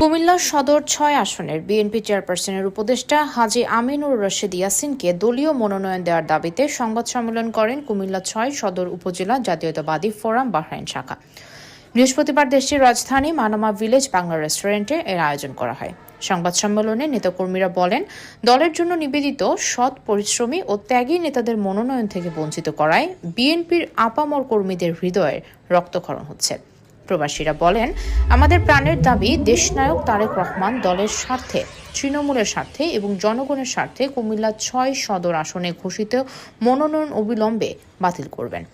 কুমিল্লা সদর ছয় আসনের বিএনপি চেয়ারপারসনের উপদেষ্টা হাজি আমিনুর রশিদ ইয়াসিনকে দলীয় মনোনয়ন দেওয়ার দাবিতে সংবাদ সম্মেলন করেন কুমিল্লা ছয় সদর উপজেলা জাতীয়তাবাদী ফোরাম, বাহরাইন শাখা। বৃহস্পতিবার দেশটির রাজধানী মানামা ভিলেজ বাংলা রেস্টুরেন্টে এর আয়োজন করা হয়। সংবাদ সম্মেলনে নেতাকর্মীরা বলেন, দলের জন্য নিবেদিত, সৎ, পরিশ্রমী ও ত্যাগী নেতাদের মনোনয়ন থেকে বঞ্চিত করায় বিএনপির আপামর কর্মীদের হৃদয়ে রক্তক্ষরণ হচ্ছে। প্রবাসীরা বলেন, আমাদের প্রাণের দাবি দেশনায়ক তারেক রহমান দলের স্বার্থে, তৃণমূলের স্বার্থে এবং জনগণের স্বার্থে কুমিল্লা ছয় সদর আসনে ঘোষিত মনোনয়ন অবিলম্বে বাতিল করবেন।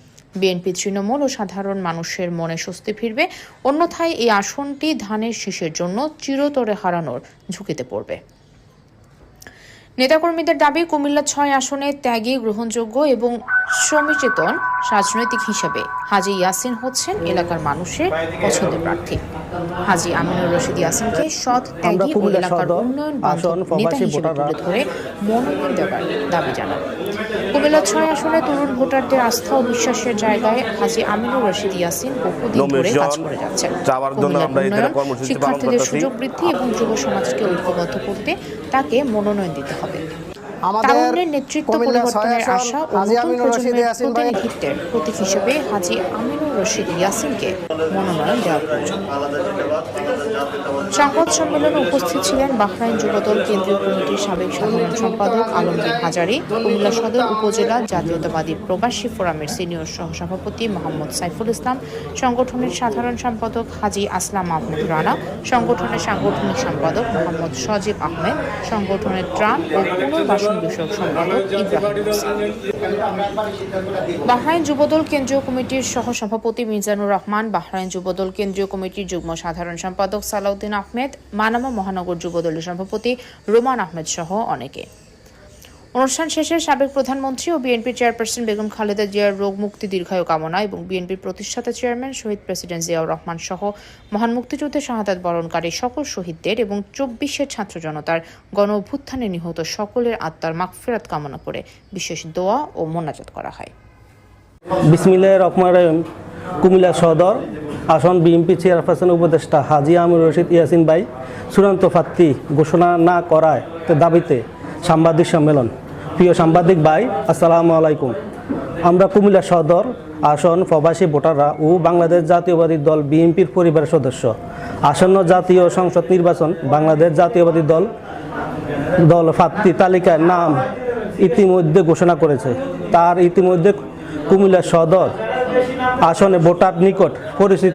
বিএনপি তৃণমূল ও সাধারণ মানুষের মনে স্বস্তি ফিরবে, অন্যথায় এই আসনটি ধানের শীষের জন্য চিরতরে হারানোর ঝুঁকিতে পড়বে। নেতাকর্মীদের দাবি, কুমিল্লা ছয় আসনে ত্যাগী, গ্রহণযোগ্য এবং শ্রমিচেতন রাজনৈতিক হিসাবে হাজি ইয়াসিন হচ্ছেন এলাকার মানুষের পছন্দের প্রার্থী। হাজি আমিনুর রশিদ ইয়াসিনকে সৎ ত্যাগী ও এলাকার উন্নয়ন বান্ধব নেতা হিসেবে তুলে ধরে মনোনয়ন দেওয়ার দাবি জানান। কুমিল্লা ছয় আসনে তরুণ ভোটারদের আস্থা ও বিশ্বাসের জায়গায় হাজি আমিনুর রশিদ ইয়াসিন বহুদিন ধরে কাজ করে যাচ্ছেন। শিক্ষার্থীদের সুযোগ বৃদ্ধি এবং যুব সমাজকে ঐক্যবদ্ধ করতে তাকে মনোনয়ন দিতে হবে। আমাদের নেতৃত্ব পরিবর্তনের আশা ও নতুন প্রজন্মের প্রতিনিধিত্বের প্রতীক হিসেবে হাজি আমিনুর রশিদ ইয়াসিনকে মনোনয়ন দেওয়া প্রয়োজন। সংবাদ সম্মেলনে উপস্থিত ছিলেন বাহরাইন যুবদল কেন্দ্রীয় কমিটির সাবেক সাধারণ সম্পাদক আলমগীর হাজারি কুমিল্লা সদর উপজেলা জাতীয়তাবাদী প্রবাসী ফোরামের সিনিয়র সহসভাপতি মোহাম্মদ সাইফুল ইসলাম সংগঠনের সাধারণ সম্পাদক হাজি আসলাম আহমেদ রানা সংগঠনের সাংগঠনিক সম্পাদক মোহাম্মদ সজীব আহমেদ সংগঠনের ত্রাণ ও পুনর্বাসন বিষয়ক বাহরাইন যুবদল কেন্দ্রীয় কমিটির সহ সভাপতি মিজানুর রহমান, বাহরাইন যুবদল কেন্দ্রীয় কমিটির যুগ্ম সাধারণ সম্পাদক সালাউদ্দিন আহমেদ, মানামা মহানগর যুবদলের সভাপতি রোমান আহমেদ সহ অনেকে। অনুষ্ঠান শেষে সাবেক প্রধানমন্ত্রী ও বিএনপির চেয়ারপারসন বেগম খালেদা জিয়ার রোগ মুক্তি দীর্ঘায়ু কামনা এবং বিএনপির প্রতিষ্ঠাতা চেয়ারম্যান শহীদ প্রেসিডেন্ট জিয়াউর রহমান সহ মহান মুক্তিযুদ্ধে শাহাদাত বরণকারী সকল শহীদদের এবং চব্বিশের ছাত্র জনতার গণ অভ্যুত্থানে নিহত সকলের আত্মার মাগফিরাত কামনা করে বিশেষ দোয়া ও মোনাজাত করা হয়। বিসমিল্লাহ রহমান রহিম। কুমিল্লা সদর আসন বিএনপি চেয়ারপারসন উপদেষ্টা হাজি আমির রশিদ ইয়াসিন ভাই চূড়ান্ত প্রার্থী ঘোষণা না করায় দাবিতে সাংবাদিক সম্মেলন। প্রিয় সাংবাদিক ভাই, আসসালামু আলাইকুম। আমরা কুমিল্লা সদর আসন প্রবাসী ভোটাররা ও বাংলাদেশ জাতীয়বাদী দল বিএনপির পরিবারের সদস্য। আসন্ন জাতীয় সংসদ নির্বাচন বাংলাদেশ জাতীয়বাদী দল দল প্রার্থী তালিকার নাম ইতিমধ্যে ঘোষণা করেছে। তার ইতিমধ্যে কুমিল্লা সদর আসনে ভোটার নিকট পরিচিত